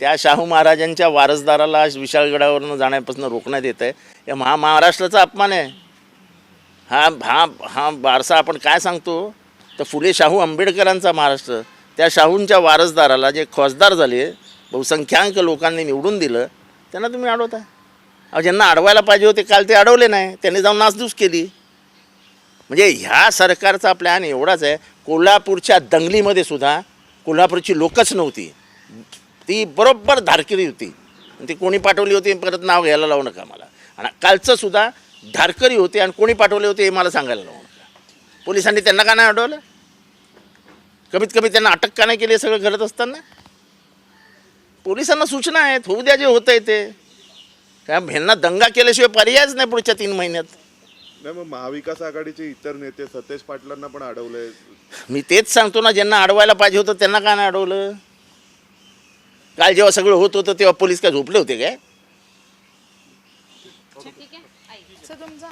त्या शाहू महाराजांच्या वारसदाराला विशाळगडावरनं जाण्यापासून रोखण्यात येत आहे या महा महाराष्ट्राचा अपमान आहे. हा हा हा वारसा आपण काय सांगतो? तर फुले शाहू आंबेडकरांचा महाराष्ट्र. त्या शाहूंच्या वारसदाराला जे खासदार झाले बहुसंख्याक लोकांनी निवडून दिलं त्यांना तुम्ही अडवता. अहो ज्यांना अडवायला पाहिजे होते काल ते अडवले नाही. त्यांनी जाऊन नासधूस केली. म्हणजे ह्या सरकारचा प्लॅन एवढाच आहे. कोल्हापूरच्या दंगलीमध्ये सुद्धा कोल्हापूरची लोकच नव्हती. ती बरोबर धारकरी होती. आणि ती कोणी पाठवली होती परत नाव घ्यायला लावू नका मला. आणि कालचं सुद्धा धारकरी होते आणि कोणी पाठवले होते हे मला सांगायला लावू नका. पोलिसांनी त्यांना का नाही अडवलं? कमीत कमी त्यांना अटक का नाही केली सगळं घडत असताना? पोलिसांना सूचना आहेत होऊ द्या जे होतं आहे ते. काय ह्यांना दंगा केल्याशिवाय पर्यायच नाही पुढच्या तीन महिन्यात. नाही मग महाविकास आघाडीचे इतर नेते सतेज पाटलांना पण अडवलंय. मी तेच सांगतो ना ज्यांना अडवायला पाहिजे होतं त्यांना का नाही अडवलं? काल जेव्हा सगळं होत होतं तेव्हा पोलीस काय झोपले होते काय? तुमचा